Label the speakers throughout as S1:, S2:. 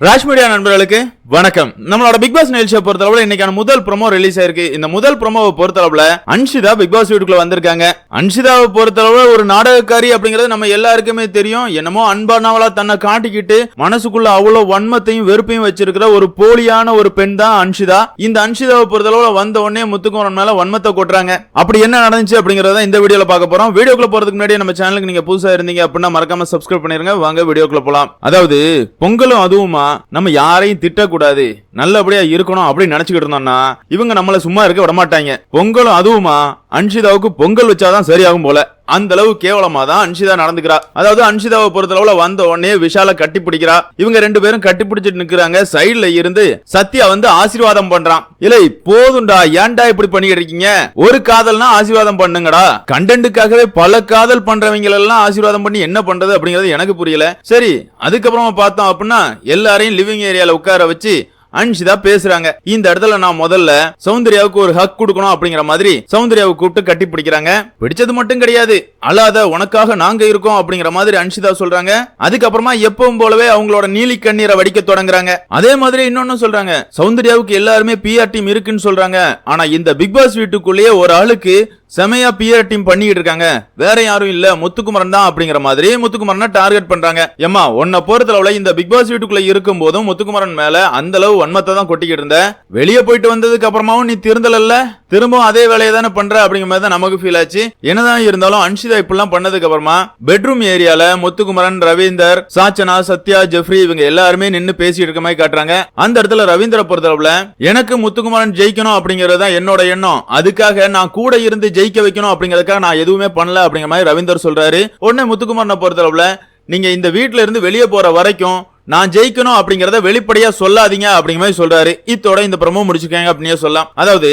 S1: Raj media நண்பர்களுக்கு வணக்கம். நம்மளோட பிக் பாஸ் நிகழ்ச்சியை பொறுத்தளவுல இன்னைக்கான முதல் ப்ரோமோ ரிலீஸ் ஆயிருக்கு. இந்த முதல் ப்ரோமோவை பொறுத்தளவுல அன்ஷிதா பிக் பாஸ் வீட்டுக்குள்ள வந்திருக்காங்க. அன்ஷிதாவை பொறுத்தளவுல ஒரு நாடகக்காரி அப்படிங்கிறது நம்ம எல்லாருக்குமே தெரியும். என்னமோ அன்பானவளா தன்னை காட்டிக்கிட்டு மனசுக்குள்ள அவ்வளவு வன்மத்தையும் வெறுப்பையும் வச்சிருக்கிற ஒரு போலியான ஒரு பெண் தான் அன்ஷிதா. இந்த அன்ஷிதாவை பொறுத்தளவுல வந்த உடனே முத்துக்குமரன் மேல வன்மத்தை கொட்டுறாங்க. அப்படி என்ன நடந்துச்சு அப்படிங்கறத இந்த வீடியோல பார்க்க போறோம். வீடியோக்குள்ள போறதுக்கு முன்னாடி நம்ம சேனலுக்கு நீங்க புதுசா இருந்தீங்க அப்படின்னா மறக்காம சப்ஸ்கிரைப் பண்ணிருங்க. வாங்க வீடியோக்குள்ள போலாம். அதாவது பொங்கலும் அதுவுமா நம்ம யாரையும் திட்ட இருக்கக்கூடாது. நல்லபடியா இருக்கணும் அப்படின்னு நினைச்சுக்கிட்டு இருந்தோம்னா இவங்க நம்மள சும்மா இருக்க விட மாட்டாங்க பொங்கலும் அதுவுமா. அன்ஷிதாவுக்கு பொங்கல் வச்சாதான் சரியாகும் போல. அந்த அளவு கேவலமா தான் அன்ஷிதா நடந்துக்கிறா. அதாவது அன்ஷிதாவை பொறுத்தளவுல வந்த உடனே விஷால கட்டி பிடிக்கிறா. இவங்க ரெண்டு பேரும் கட்டி பிடிச்சிட்டு நிக்கிறாங்க. சைடுல இருந்து சத்யா வந்து ஆசீர்வாதம் பண்றான். இல்லை போதும்டா. ஏன்டா இப்படி பண்ணிட்டு இருக்கீங்க? ஒரு காதல்னா ஆசீர்வாதம் பண்ணுங்கடா. கண்டென்ட்டுக்காகவே பல காதல் பண்றவங்க எல்லாம் ஆசீர்வாதம் பண்ணி என்ன பண்றது அப்படிங்கறது எனக்கு புரியல. சரி அதுக்கப்புறமா பார்த்தோம் அப்படின்னா எல்லாரையும் லிவிங் ஏரியால உட்கார வச்சு அன்ஷிதா பேசுறாங்க. இந்த இடத்துல நான் முதல்ல சௌந்தர்யாவுக்கு ஒரு ஹக் கொடுக்கணும் அப்படிங்கிற மாதிரி சௌந்தர்யாவை கூப்பிட்டு கட்டி பிடிக்கிறாங்க. பிடிச்சது மட்டும் கிடையாது. அல்லாத உனக்காக நாங்க இருக்கோம் அப்படிங்கிற மாதிரி அன்ஷிதா சொல்றாங்க. அதுக்கப்புறமா எப்பவும் போலவே அவங்களோட நீலி கண்ணீரை வடிக்க தொடங்குறாங்க. அதே மாதிரி இன்னொன்னு சொல்றாங்க. சௌந்தர்யாவுக்கு எல்லாருமே பிஆர் டீம் இருக்குன்னு சொல்றாங்க. ஆனா இந்த பிக் பாஸ் வீட்டுக்குள்ளேயே ஒரு ஆளுக்கு செமையா பிஆர் டீம் பண்ணிட்டு இருக்காங்க. வேற யாரும் இல்ல. முத்துக்குமரன் தான் அப்படிங்கிற மாதிரி முத்துக்குமரனை டார்கெட் பண்றாங்க. ஏமா உன்னை பொறுத்தளவுல இந்த பிக் பாஸ் வீட்டுக்குள்ள இருக்கும் போதும் முத்துக்குமரன் மேல அந்த அளவு வன்மத்தை தான் கொட்டிக்கிட்டு இருந்த. வெளியே போயிட்டு வந்ததுக்கு அப்புறமாவும் நீ திருந்தல திரும்பவும் அதே வேலையை தானே பண்ற அப்படிங்கிற மாதிரி தான் நமக்கு ஃபீல் ஆச்சு. என்னதான் இருந்தாலும் அன்ஷிதா இப்படிலாம் பண்ணதுக்கு அப்புறமா பெட்ரூம் ஏரியால முத்துக்குமரன் ரவீந்தர் சாச்சனா சத்யா ஜெஃப்ரி இவங்க எல்லாருமே நின்னு பேசிட்டு இருக்க மாதிரி காட்டுறாங்க. அந்த இடத்துல ரவீந்திர பொறுத்தளவுல எனக்கு முத்துக்குமரன் ஜெயிக்கணும் அப்படிங்கறது தான் என்னோட எண்ணம். அதுக்காக நான் கூட இருந்து ஜெயிக்க வைக்கணும் அப்படிங்கிறதுக்காக நான் எதுவுமே பண்ணல அப்படிங்கிற மாதிரி ரவீந்தர் சொல்றாரு. உடனே முத்துக்குமரனை பொறுத்தளவுல நீங்க இந்த வீட்டுல இருந்து வெளியே போற வரைக்கும் நான் ஜெயிக்கணும் அப்படிங்கறத வெளிப்படையா சொல்லாதீங்க அப்படிங்கிற மாதிரி சொல்றாரு. இத்தோட இந்த ப்ரமோ முடிச்சுக்கங்க அப்படின்னே சொல்லலாம். அதாவது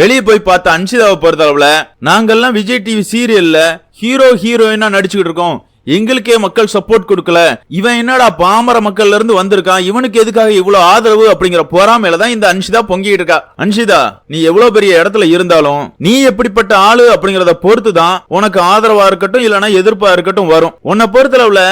S1: வெளியே போய் பார்த்த அன்ஷிதாவை பொறுத்தளவுல நாங்கெல்லாம் விஜய் டிவி சீரியல்ல ஹீரோ ஹீரோயினா நடிச்சுக்கிட்டு இருக்கோம். எங்களுக்கே மக்கள் சப்போர்ட் கொடுக்கல. இவன் என்னடா பாமர மக்கள்ல இருந்து வந்திருக்கான்? இவனுக்கு எதுக்காக இவ்வளவு ஆதரவு அப்படிங்கிற பொறாமையில தான் இந்த அன்ஷிதா பொங்கிட்டு இருக்கா. அன்ஷிதா நீ எவ்வளவு பெரிய இடத்துல இருந்தாலும் நீ எப்படிப்பட்ட ஆளு அப்படிங்கறத பொறுத்து தான் உனக்கு ஆதரவா இருக்கட்டும் இல்லனா எதிர்ப்பா இருக்கட்டும் வரும். உன்னை பொறுத்தளவுல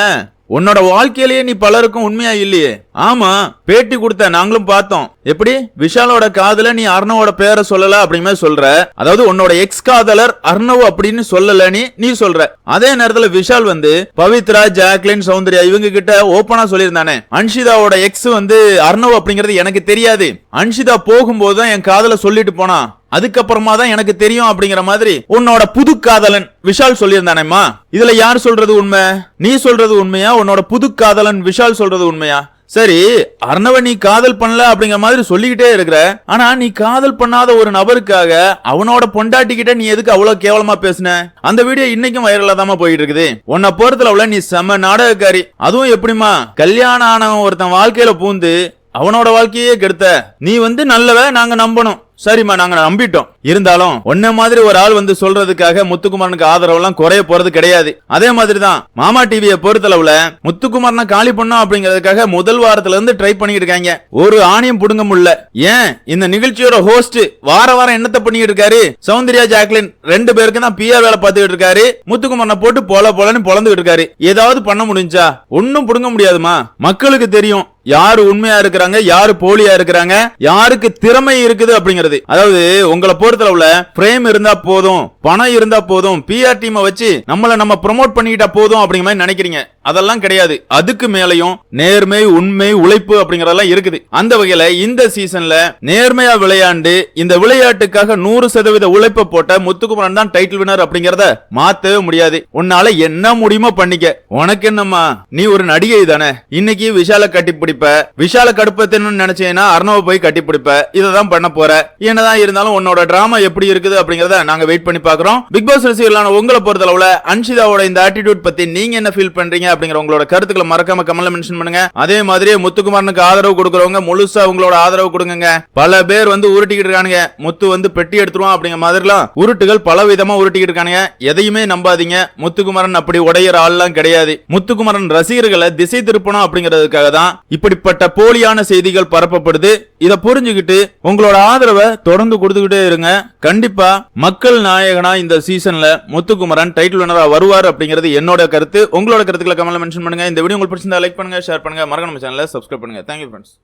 S1: உன்னோட வாழ்க்கையிலேயே நீ பலருக்கும் உண்மையா இல்லையே? ஆமா பேட்டி கொடுத்த நாங்களும் பார்த்தோம். எப்படி? விஷாலோட காதல நீ அர்ணவோட பேரை சொல்லல அப்படிமே சொல்ற. அதாவது உன்னோட எக்ஸ் காதலர் அர்ணவ் அப்படின்னு சொல்லல நீ நீ சொல்ற. அதே நேரத்துல விஷால் வந்து பவித்ரா ஜாக்லின் சௌந்தர்யா இவங்க கிட்ட ஓபனா சொல்லியிருந்தானே. அன்ஷிதாவோட எக்ஸ் வந்து அர்ணவ் அப்படிங்கிறது எனக்கு தெரியாது. அன்ஷிதா போகும்போது தான் என் காதல சொல்லிட்டு போனா. அதுக்கப்புறமா தான் எனக்கு தெரியும் அப்படிங்கிற மாதிரி உன்னோட புது காதலன் விஷால் சொல்லியிருந்தானேம்மா. இதுல யார் சொல்றது உண்மை? நீ சொல்றது உண்மையா? உன்னோட புது காதலன் விஷால் சொல்றது உண்மையா? சரி அர்ணவ நீ காதல் பண்ணல அப்படிங்கிற மாதிரி சொல்லிக்கிட்டே இருக்கிற. ஆனா நீ காதல் பண்ணாத ஒரு நபருக்காக அவனோட பொண்டாட்டிக்கிட்ட நீ எதுக்கு அவ்வளவு கேவலமா பேசுன? அந்த வீடியோ இன்னைக்கும் வைரலா தான் போயிட்டு இருக்குது உன்னை பொறுத்தளவுல நீ செம நாடகக்காரி. அதுவும் எப்படிமா கல்யாணம் ஆனவன் ஒருத்தன் வாழ்க்கையில பூந்து அவனோட வாழ்க்கையே கெடுத்த. நீ வந்து நல்லவ நாங்க நம்பணும். சரிம்மா நாங்கள் நம்பிட்டோம். இருந்தாலும் ஒன்ன மாதிரி ஒரு ஆள் வந்து சொல்றதுக்காக முத்துக்குமரனுக்கு ஆதரவு எல்லாம் குறைய போறது கிடையாது. அதே மாதிரி தான் மாமா டிவியை பொறுத்தளவுல முத்துக்குமாரனை காலி பண்ணோம் அப்படிங்கிறதுக்காக முதல் வாரத்துல இருந்து ட்ரை பண்ணிட்டு இருக்காங்க. ஒரு ஆணியம் புடுங்க முடியல. ஏன்? இந்த நிகழ்ச்சியோட ஹோஸ்ட் வார வாரம் என்னத்த பண்ணிட்டு இருக்காரு? சௌந்தர்யா ஜாக்லின் ரெண்டு பேருக்கு தான் பிஆர் வேலை பார்த்துக்கிட்டு இருக்காரு. முத்துக்குமரனை போட்டு போல போலன்னு பொழந்துகிட்டு இருக்காரு. ஏதாவது பண்ண முடிஞ்சா? ஒன்னும் புடுங்க முடியாதுமா? மக்களுக்கு தெரியும் யாரு உண்மையா இருக்கிறாங்க யாரு போலியா இருக்கிறாங்க யாருக்கு திறமை இருக்குது அப்படிங்கிறது. அதாவது உங்களை உள்ள பிரேம் இருந்தா போதும் பணம் இருந்தா போதும் பிஆர் டீமை வச்சு நம்மள நம்ம ப்ரோமோட் பண்ணிக்கிட்டா போதும் அப்படிங்கிற மாதிரி நினைக்கிறீங்க. அதெல்லாம் கிடையாது. அதுக்கு மேலையும் நேர்மை உண்மை உழைப்பு அப்படிங்கறதெல்லாம் இருக்குது. அந்த வகையில இந்த சீசன்ல நேர்மையா விளையாண்டு இந்த விளையாட்டுக்காக நூறு சதவீத உழைப்பை போட்ட முத்துக்குமரன் தான் டைட்டில் வினர் அப்படிங்கறத மாத்தவே முடியாது. உன்னால என்ன முடியுமோ பண்ணிக்க. உனக்கு என்னம்மா? நீ ஒரு நடிகை தானே. இன்னைக்கு விஷால கட்டி பிடிப்ப. விஷால கடுப்பத்தின்னு நினைச்சேன்னா அர்ணவ போய் கட்டி பிடிப்ப. இததான் பண்ண போற. என்னதான் இருந்தாலும் உன்னோட டிராமா எப்படி இருக்குது அப்படிங்கறத நாங்க வெயிட் பண்ணி பாக்குறோம் பிக் பாஸ் ரசிகர்களான உங்களை பொறுத்தளவுல அன்ஷிதாவோட இந்த ஆட்டிடியூட் பத்தி நீங்க என்ன ஃபீல் பண்றீங்க அப்படிங்கிற உங்களோட கருத்துக்களை மறக்காம கமெண்ட்ல மென்ஷன் பண்ணுங்க. அதே மாதிரியே முத்துக்குமாரனுக்கு ஆதரவு கொடுக்குறவங்க முழுசா உங்களோட ஆதரவு கொடுங்க பல பேர் வந்து உருட்டிக்கிட்டு இருக்கானுங்க. முத்து வந்து பெட்டி எடுத்துருவான் அப்படிங்கிற மாதிரிலாம் உருட்டுகள் பல விதமா உருட்டிக்கிட்டு இருக்கானுங்க. எதையுமே நம்பாதீங்க. முத்துக்குமரன் அப்படி உடையிற ஆள்லாம் கிடையாது. முத்துக்குமரன் ரசிகர்களை திசை திருப்பணும் அப்படிங்கிறதுக்காக தான் இப்படிப்பட்ட போலியான செய்திகள் பரப்பப்படுது. இதை புரிஞ்சுக்கிட்டு உங்களோட ஆதரவை தொடர்ந்து கொடுத்துக்கிட்டே இருங்க. கண்டிப்பா மக்கள் நாயகனா இந்த சீசன்ல முத்துக்குமரன் டைட்டில் வினரா வருவார் அப்படிங்கிறது என்னோட கருத்து. உங்களோட கருத்துக்களை கமெண்ட்ல மென்ஷன் பண்ணுங்க. இந்த வீடியோ உங்களுக்கு பிடிச்சிருந்தா லைக் பண்ணுங்க ஷேர் பண்ணுங்க. மறக்காம நம்ம சேனலை சப்ஸ்கிரைப் பண்ணுங்க. Thank you friends